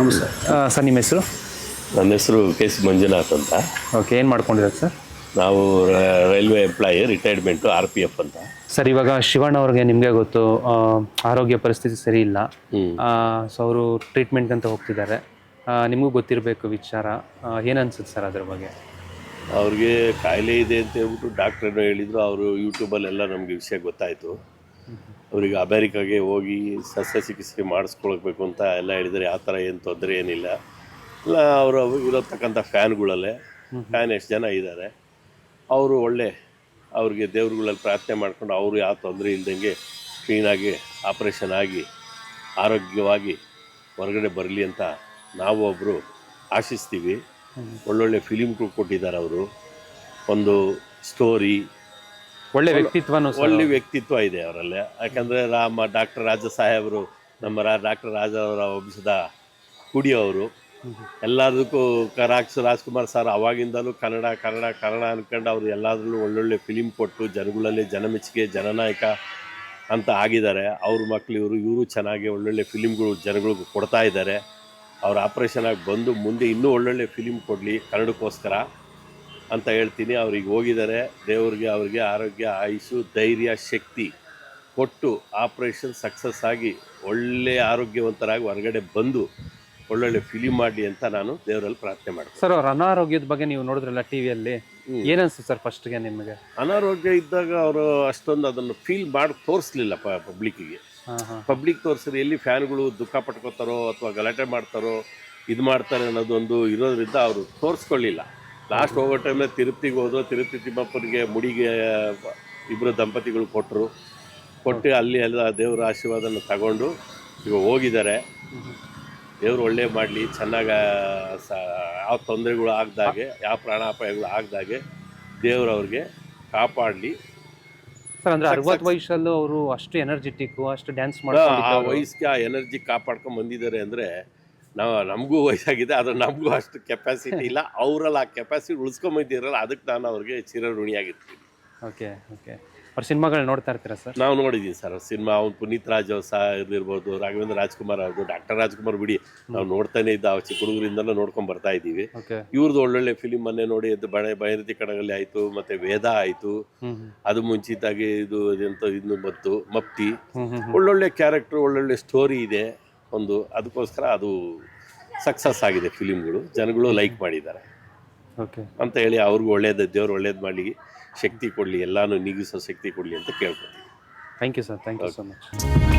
ನಮಸ್ತೆ. ಸರ್ ನಿಮ್ಮ ಹೆಸರು? ನನ್ನ ಹೆಸರು ಕೆ ಸಿ ಮಂಜುನಾಥ್ ಅಂತ. ಓಕೆ ಏನು ಮಾಡ್ಕೊಂಡಿರೋದು ಸರ್? ನಾವು railway employee retirement R P F ಅಂತ. ಸರ್ ಇವಾಗ ಶಿವಣ್ಣ ಅವ್ರಿಗೆ ನಿಮಗೆ ಗೊತ್ತು ಆರೋಗ್ಯ ಪರಿಸ್ಥಿತಿ ಸರಿ ಇಲ್ಲ. ಸೊ ಅವರು ಟ್ರೀಟ್ಮೆಂಟ್ ಅಂತ ಹೋಗ್ತಿದ್ದಾರೆ. ನಿಮಗೂ ಗೊತ್ತಿರಬೇಕು ವಿಚಾರ. ಏನು ಅನ್ಸುತ್ತೆ ಸರ್ ಅದ್ರ ಬಗ್ಗೆ? ಅವ್ರಿಗೆ ಕಾಯಿಲೆ ಇದೆ ಅಂತ ಹೇಳ್ಬಿಟ್ಟು ಡಾಕ್ಟ್ರೇನೋ ಹೇಳಿದ್ರು. ಅವರು ಯೂಟ್ಯೂಬಲ್ಲೆಲ್ಲ ನಮಗೆ ವಿಷಯ ಗೊತ್ತಾಯಿತು. ಅವರಿಗೆ ಅಮೇರಿಕಾಗೆ ಹೋಗಿ ಸಸ್ಯ ಚಿಕಿತ್ಸೆ ಮಾಡಿಸ್ಕೊಳ್ಬೇಕು ಅಂತ ಎಲ್ಲ ಹೇಳಿದರೆ ಆ ಥರ ಏನು ತೊಂದರೆ ಏನಿಲ್ಲ. ಇಲ್ಲ ಅವರು ಇರತಕ್ಕಂಥ ಫ್ಯಾನ್ಗಳಲ್ಲೇ ಫ್ಯಾನ್ ಎಷ್ಟು ಜನ ಇದ್ದಾರೆ. ಅವರು ಒಳ್ಳೆ ಅವ್ರಿಗೆ ದೇವ್ರುಗಳಲ್ಲಿ ಪ್ರಾರ್ಥನೆ ಮಾಡ್ಕೊಂಡು ಅವರು ಯಾವ ತೊಂದರೆ ಇಲ್ದಂಗೆ ಕ್ಲೀನಾಗಿ ಆಪ್ರೇಷನ್ ಆಗಿ ಆರೋಗ್ಯವಾಗಿ ಹೊರಗಡೆ ಬರಲಿ ಅಂತ ನಾವು ಒಬ್ಬರು ಆಶಿಸ್ತೀವಿ. ಒಳ್ಳೊಳ್ಳೆ ಫಿಲಿಮ್ಗಳು ಕೊಟ್ಟಿದ್ದಾರೆ ಅವರು. ಒಂದು ಸ್ಟೋರಿ ಒಳ್ಳೆ ವ್ಯಕ್ತಿತ್ವ ಒಳ್ಳೆ ವ್ಯಕ್ತಿತ್ವ ಇದೆ ಅವರಲ್ಲಿ. ಯಾಕಂದರೆ ರಾಮ ಡಾಕ್ಟರ್ ರಾಜ ಸಾಹೇಬರು ನಮ್ಮ ರಾ ಡಾಕ್ಟರ್ ರಾಜ ಅವರ ವಂಶದ ಕುಡಿಯೋರು ಎಲ್ಲದಕ್ಕೂ ಕರಾಕ್ಸ್ ರಾಜ್ ರಾಜ್ಕುಮಾರ್ ಸರ್ ಅವಾಗಿಂದಲೂ ಕನ್ನಡ ಕನ್ನಡ ಕನ್ನಡ ಅನ್ಕೊಂಡು ಅವರು ಎಲ್ಲಾದ್ರಲ್ಲೂ ಒಳ್ಳೊಳ್ಳೆ ಫಿಲಿಮ್ ಕೊಟ್ಟು ಜನಗಳಲ್ಲಿ ಜನಮೆಚ್ಚುಗೆ ಜನನಾಯಕ ಅಂತ ಆಗಿದ್ದಾರೆ. ಅವ್ರ ಮಕ್ಕಳು ಇವರು ಇವರು ಚೆನ್ನಾಗಿ ಒಳ್ಳೊಳ್ಳೆ ಫಿಲಿಮ್ಗಳು ಜನಗಳಿಗೂ ಕೊಡ್ತಾ ಇದ್ದಾರೆ. ಅವ್ರ ಆಪ್ರೇಷನ್ ಆಗಿ ಬಂದು ಮುಂದೆ ಇನ್ನೂ ಒಳ್ಳೊಳ್ಳೆ ಫಿಲಿಮ್ ಕೊಡಲಿ ಕನ್ನಡಕ್ಕೋಸ್ಕರ. ಅಂತ ಹೇಳ್ತೀನಿ. ಅವ್ರಿಗೆ ಹೋಗಿದ್ದಾರೆ. ದೇವ್ರಿಗೆ ಅವ್ರಿಗೆ ಆರೋಗ್ಯ ಆಯುಷು ಧೈರ್ಯ ಶಕ್ತಿ ಕೊಟ್ಟು ಆಪ್ರೇಷನ್ ಸಕ್ಸಸ್ ಆಗಿ ಒಳ್ಳೆ ಆರೋಗ್ಯವಂತರಾಗಿ ಹೊರಗಡೆ ಬಂದು ಒಳ್ಳೊಳ್ಳೆ ಫಿಲಿಂ ಮಾಡಿ ಅಂತ ನಾನು ದೇವರಲ್ಲಿ ಪ್ರಾರ್ಥನೆ ಮಾಡ್ತೀನಿ. ಸರ್ ಅವ್ರ ಅನಾರೋಗ್ಯದ ಬಗ್ಗೆ ನೀವು ನೋಡಿದ್ರಲ್ಲ ಟಿ ವಿಯಲ್ಲಿ? ಏನನ್ಸುತ್ತೆ ಸರ್ ಫಸ್ಟ್ಗೆ ನಿಮಗೆ? ಅನಾರೋಗ್ಯ ಇದ್ದಾಗ ಅವರು ಅಷ್ಟೊಂದು ಅದನ್ನು ಫೀಲ್ ಮಾಡಿ ತೋರಿಸ್ಲಿಲ್ಲ ಪಬ್ಲಿಕ್ಕಿಗೆ. ಪಬ್ಲಿಕ್ ತೋರಿಸಿದ್ರೆ ಎಲ್ಲಿ ಫ್ಯಾನ್ಗಳು ದುಃಖ ಪಟ್ಕೋತಾರೋ ಅಥವಾ ಗಲಾಟೆ ಮಾಡ್ತಾರೋ ಇದು ಮಾಡ್ತಾರೆ ಅನ್ನೋದೊಂದು ಇರೋದ್ರಿಂದ ಅವರು ತೋರಿಸ್ಕೊಳ್ಳಿಲ್ಲ. ಲಾಸ್ಟ್ ಹೋಗೋ ಟೈಮಲ್ಲಿ ತಿರುಪತಿಗೆ ಹೋದ್ರು ತಿರುಪತಿ ತಿಮ್ಮಪ್ಪನಿಗೆ ಮುಡಿಗೆ ಇಬ್ಬರು ದಂಪತಿಗಳು ಕೊಟ್ಟರು ಕೊಟ್ಟು ಅಲ್ಲಿ ಎಲ್ಲ ದೇವರ ಆಶೀರ್ವಾದನ ತಗೊಂಡು ಈಗ ಹೋಗಿದ್ದಾರೆ. ದೇವರು ಒಳ್ಳೆ ಮಾಡಲಿ ಚೆನ್ನಾಗಿ ಸ ಯಾವ ತೊಂದರೆಗಳು ಆಗದಾಗೆ ಯಾವ ಪ್ರಾಣಾಪಾಯಗಳು ಆಗದಾಗೆ ದೇವರು ಅವ್ರಿಗೆ ಕಾಪಾಡಲಿ. ಸರ್ ಅಂದರೆ ಅರವತ್ತು ವಯಸ್ಸಲ್ಲೂ ಅವರು ಅಷ್ಟು ಎನರ್ಜೆಟಿಕ್ ಅಷ್ಟು ಡ್ಯಾನ್ಸ್ ಆ ಮಾಡ್ಕೊಂಡಿದ್ದಾರೆ ವಯಸ್ಸಿಗೆ ಆ ಎನರ್ಜಿ ಕಾಪಾಡ್ಕೊಂಡು ಬಂದಿದ್ದಾರೆ ಅಂದ್ರೆ ನಾವು ನಮಗೂ ವಯಸ್ಸಾಗಿದೆ ಆದ್ರೆ ನಮಗೂ ಅಷ್ಟು ಕೆಪಾಸಿಟಿ ಇಲ್ಲ. ಅವರಲ್ಲಿ ಆ ಕೆಪಾಸಿಟಿ ಉಳಿಸ್ಕೊಂಬಂದಿರಲ್ಲ ಅದಕ್ಕೆ ನಾನು ಅವ್ರಿಗೆ ಚಿರಋಣಿಯಾಗಿರ್ತೀನಿ ಓಕೆ ಓಕೆ. ಅವ್ರ ಸಿನಿಮಾಗಳು ನೋಡ್ತಾ ಇರ್ತೀರಾ ಸರ್? ನಾವು ನೋಡಿದ್ದೀವಿ ಸರ್. ಸಿನಿಮಾ ಅವ್ನು ಪುನೀತ್ ರಾಜ್ ಅವ್ರು ಸಹ ಇರ್ಬೋದು ರಾಘವೇಂದ್ರ ರಾಜ್ಕುಮಾರ್ ಅವ್ರದ್ದು ಡಾಕ್ಟರ್ ರಾಜ್ಕುಮಾರ್ ಬಿಡಿ ನಾವು ನೋಡ್ತಾನೆ ಇದ್ದ ಆ ಚಿಕ್ಕ ಹುಡುಗರಿಂದಲೂ ನೋಡ್ಕೊಂಡ್ ಬರ್ತಾ ಇದ್ದೀವಿ. ಇವ್ರದ್ದು ಒಳ್ಳೊಳ್ಳೆ ಫಿಲಿಮ್ ಅನ್ನೇ ನೋಡಿ ಅದು ಬಳೆ ಬೈರತಿ ಕಡಗಲ್ಲಿ ಆಯಿತು ಮತ್ತೆ ವೇದ ಆಯಿತು. ಅದು ಮುಂಚಿತಾಗಿ ಇದು ಎಂತ ಇನ್ನು ಬಂತು. ಮಪ್ತಿ ಒಳ್ಳೊಳ್ಳೆ ಕ್ಯಾರೆಕ್ಟರ್ ಒಳ್ಳೊಳ್ಳೆ ಸ್ಟೋರಿ ಇದೆ. ಒಂದು ಅದಕ್ಕೋಸ್ಕರ ಅದು ಸಕ್ಸಸ್ ಆಗಿದೆ ಫಿಲಿಮ್ಗಳು ಜನಗಳು ಲೈಕ್ ಮಾಡಿದ್ದಾರೆ. ಓಕೆ ಅಂತ ಹೇಳಿ ಅವ್ರಿಗೂ ಒಳ್ಳೇದು ದೇವ್ರು ಒಳ್ಳೇದು ಮಾಡಲಿ ಶಕ್ತಿ ಕೊಡಲಿ ಎಲ್ಲಾನು ನೀಗಿಸೋ ಶಕ್ತಿ ಕೊಡಲಿ ಅಂತ ಕೇಳ್ಕೊತೀನಿ thank you sir thank you so much